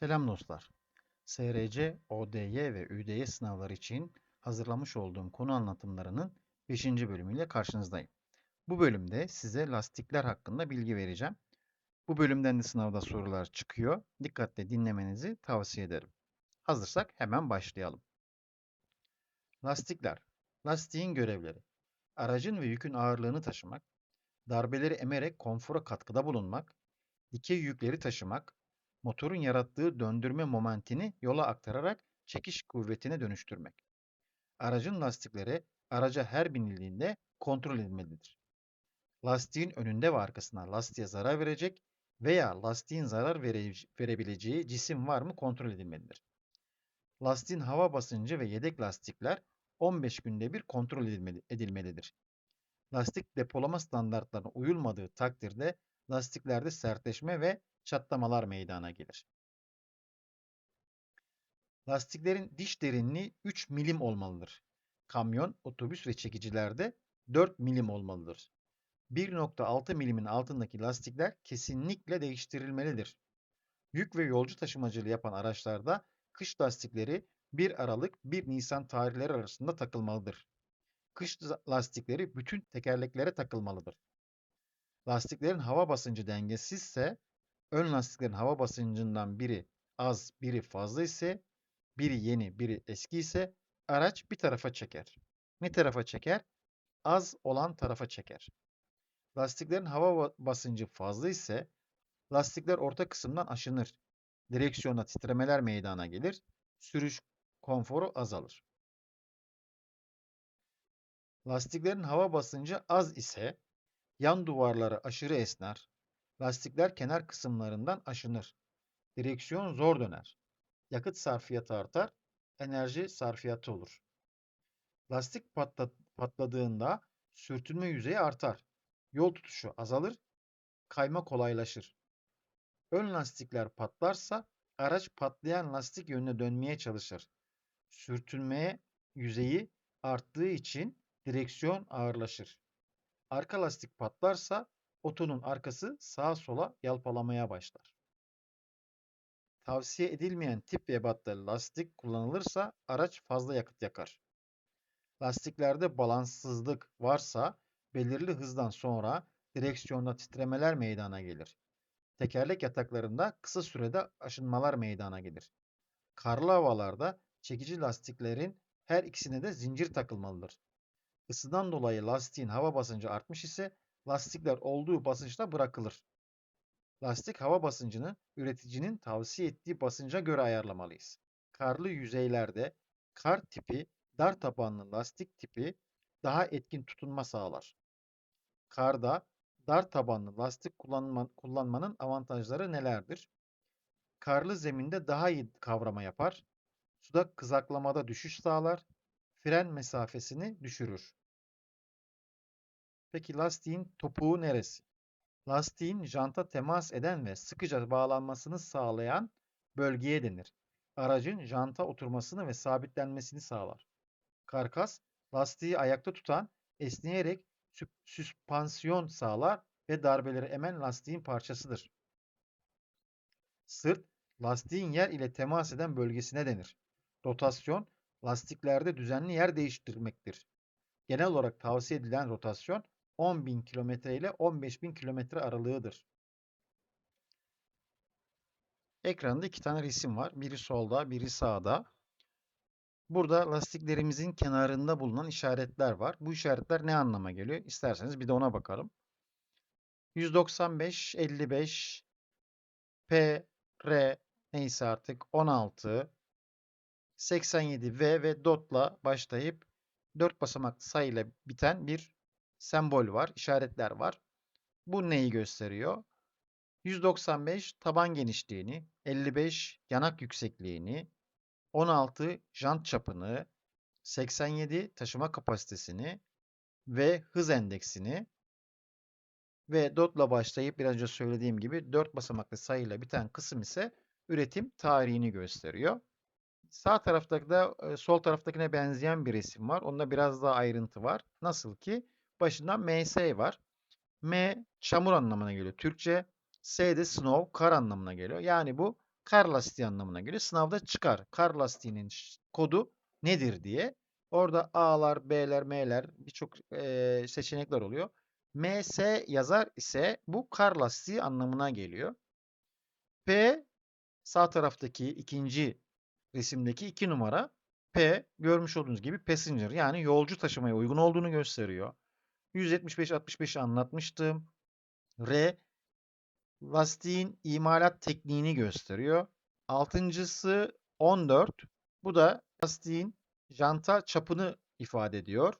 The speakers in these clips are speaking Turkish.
Selam dostlar. SRC, ODY ve ÜDY sınavları için hazırlamış olduğum konu anlatımlarının 5. bölümüyle karşınızdayım. Bu bölümde size lastikler hakkında bilgi vereceğim. Bu bölümden de sınavda sorular çıkıyor. Dikkatle dinlemenizi tavsiye ederim. Hazırsak hemen başlayalım. Lastikler. Lastiğin görevleri. Aracın ve yükün ağırlığını taşımak, darbeleri emerek konfora katkıda bulunmak, dikey yükleri taşımak, motorun yarattığı döndürme momentini yola aktararak çekiş kuvvetine dönüştürmek. Aracın lastikleri araca her binildiğinde kontrol edilmelidir. Lastiğin önünde ve arkasına lastiğe zarar verecek veya lastiğin zarar vere- verebileceği cisim var mı kontrol edilmelidir. Lastiğin hava basıncı ve yedek lastikler 15 günde bir kontrol edilmeli- edilmelidir. Lastik depolama standartlarına uyulmadığı takdirde lastiklerde sertleşme ve çatlamalar meydana gelir. Lastiklerin diş derinliği 3 milim olmalıdır. Kamyon, otobüs ve çekicilerde 4 milim olmalıdır. 1.6 milimin altındaki lastikler kesinlikle değiştirilmelidir. Yük ve yolcu taşımacılığı yapan araçlarda kış lastikleri 1 Aralık 1 Nisan tarihleri arasında takılmalıdır. Kış lastikleri bütün tekerleklere takılmalıdır. Lastiklerin hava basıncı dengesizse ön lastiklerin hava basıncından biri az, biri fazla ise, biri yeni, biri eski ise araç bir tarafa çeker. Ne tarafa çeker? Az olan tarafa çeker. Lastiklerin hava ba- basıncı fazla ise lastikler orta kısımdan aşınır. Direksiyona titremeler meydana gelir. Sürüş konforu azalır. Lastiklerin hava basıncı az ise yan duvarları aşırı esner. Lastikler kenar kısımlarından aşınır. Direksiyon zor döner. Yakıt sarfiyatı artar. Enerji sarfiyatı olur. Lastik patla- patladığında sürtünme yüzeyi artar. Yol tutuşu azalır. Kayma kolaylaşır. Ön lastikler patlarsa araç patlayan lastik yönüne dönmeye çalışır. Sürtünmeye yüzeyi arttığı için direksiyon ağırlaşır. Arka lastik patlarsa otonun arkası sağa sola yalpalamaya başlar. Tavsiye edilmeyen tip ebatta lastik kullanılırsa araç fazla yakıt yakar. Lastiklerde balanssızlık varsa belirli hızdan sonra direksiyonda titremeler meydana gelir. Tekerlek yataklarında kısa sürede aşınmalar meydana gelir. Karlı havalarda çekici lastiklerin her ikisine de zincir takılmalıdır. Isıdan dolayı lastiğin hava basıncı artmış ise lastikler olduğu basınçta bırakılır. Lastik hava basıncını üreticinin tavsiye ettiği basınca göre ayarlamalıyız. Karlı yüzeylerde kar tipi dar tabanlı lastik tipi daha etkin tutunma sağlar. Karda dar tabanlı lastik kullanma- kullanmanın avantajları nelerdir? Karlı zeminde daha iyi kavrama yapar. Suda kızaklamada düşüş sağlar. Fren mesafesini düşürür. Peki lastiğin topuğu neresi? Lastiğin janta temas eden ve sıkıca bağlanmasını sağlayan bölgeye denir. Aracın janta oturmasını ve sabitlenmesini sağlar. Karkas, lastiği ayakta tutan, esneyerek sü- süspansiyon sağlar ve darbeleri emen lastiğin parçasıdır. Sırt, lastiğin yer ile temas eden bölgesine denir. Rotasyon, lastiklerde düzenli yer değiştirmektir. Genel olarak tavsiye edilen rotasyon 10.000 kilometre ile 15.000 kilometre aralığıdır. Ekranda iki tane resim var. Biri solda, biri sağda. Burada lastiklerimizin kenarında bulunan işaretler var. Bu işaretler ne anlama geliyor? İsterseniz bir de ona bakalım. 195, 55, P, R neyse artık 16, 87 V ve dotla başlayıp 4 basamaklı sayıyla biten bir sembol var, işaretler var. Bu neyi gösteriyor? 195 taban genişliğini, 55 yanak yüksekliğini, 16 jant çapını, 87 taşıma kapasitesini ve hız endeksini ve dotla başlayıp biraz önce söylediğim gibi 4 basamaklı sayıyla biten kısım ise üretim tarihini gösteriyor. Sağ taraftaki de sol taraftakine benzeyen bir resim var. Onda biraz daha ayrıntı var. Nasıl ki başında MS var. M çamur anlamına geliyor Türkçe. S de snow, kar anlamına geliyor. Yani bu kar lastiği anlamına geliyor. Sınavda çıkar. Kar lastiğinin kodu nedir diye. Orada A'lar, B'ler, M'ler birçok eee, seçenekler oluyor. MS yazar ise bu kar lastiği anlamına geliyor. P sağ taraftaki ikinci resimdeki 2 numara P görmüş olduğunuz gibi passenger yani yolcu taşımaya uygun olduğunu gösteriyor. 175-65'i anlatmıştım. R lastiğin imalat tekniğini gösteriyor. Altıncısı 14. Bu da lastiğin janta çapını ifade ediyor.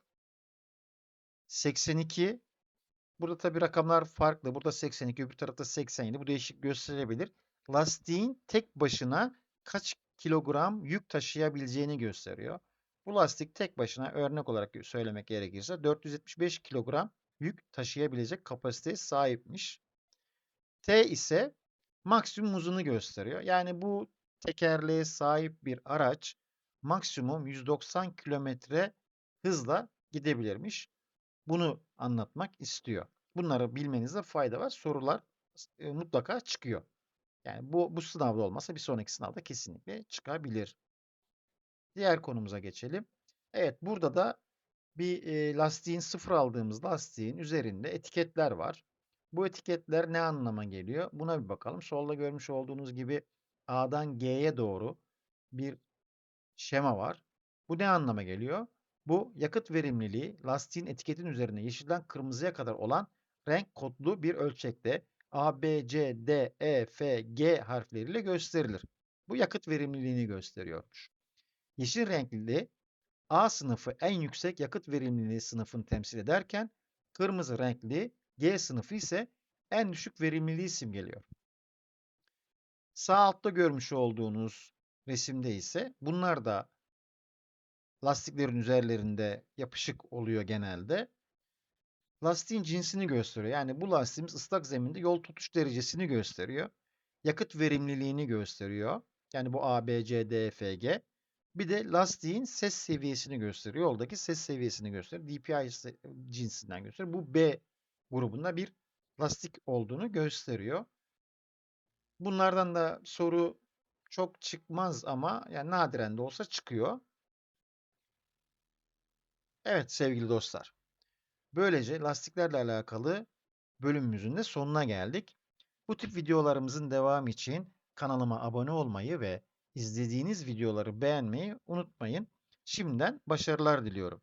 82. Burada tabi rakamlar farklı. Burada 82, öbür tarafta 87. Bu değişik gösterebilir. Lastiğin tek başına kaç kilogram yük taşıyabileceğini gösteriyor. Bu lastik tek başına örnek olarak söylemek gerekirse 475 kilogram yük taşıyabilecek kapasiteye sahipmiş. T ise maksimum hızını gösteriyor. Yani bu tekerleğe sahip bir araç maksimum 190 kilometre hızla gidebilirmiş. Bunu anlatmak istiyor. Bunları bilmenizde fayda var. Sorular e, mutlaka çıkıyor. Yani bu, bu sınavda olmasa bir sonraki sınavda kesinlikle çıkabilir. Diğer konumuza geçelim. Evet burada da bir e, lastiğin sıfır aldığımız lastiğin üzerinde etiketler var. Bu etiketler ne anlama geliyor? Buna bir bakalım. Solda görmüş olduğunuz gibi A'dan G'ye doğru bir şema var. Bu ne anlama geliyor? Bu yakıt verimliliği lastiğin etiketin üzerine yeşilden kırmızıya kadar olan renk kodlu bir ölçekte A, B, C, D, E, F, G harfleriyle gösterilir. Bu yakıt verimliliğini gösteriyormuş. Yeşil renkliliği A sınıfı en yüksek yakıt verimliliği sınıfını temsil ederken kırmızı renkli G sınıfı ise en düşük verimliliği simgeliyor. Sağ altta görmüş olduğunuz resimde ise bunlar da lastiklerin üzerlerinde yapışık oluyor genelde. Lastiğin cinsini gösteriyor. Yani bu lastiğimiz ıslak zeminde yol tutuş derecesini gösteriyor. Yakıt verimliliğini gösteriyor. Yani bu A, B, C, D, F, G. Bir de lastiğin ses seviyesini gösteriyor. Yoldaki ses seviyesini gösteriyor. DPI se- cinsinden gösteriyor. Bu B grubunda bir lastik olduğunu gösteriyor. Bunlardan da soru çok çıkmaz ama yani nadiren de olsa çıkıyor. Evet sevgili dostlar. Böylece lastiklerle alakalı bölümümüzün de sonuna geldik. Bu tip videolarımızın devamı için kanalıma abone olmayı ve izlediğiniz videoları beğenmeyi unutmayın. Şimdiden başarılar diliyorum.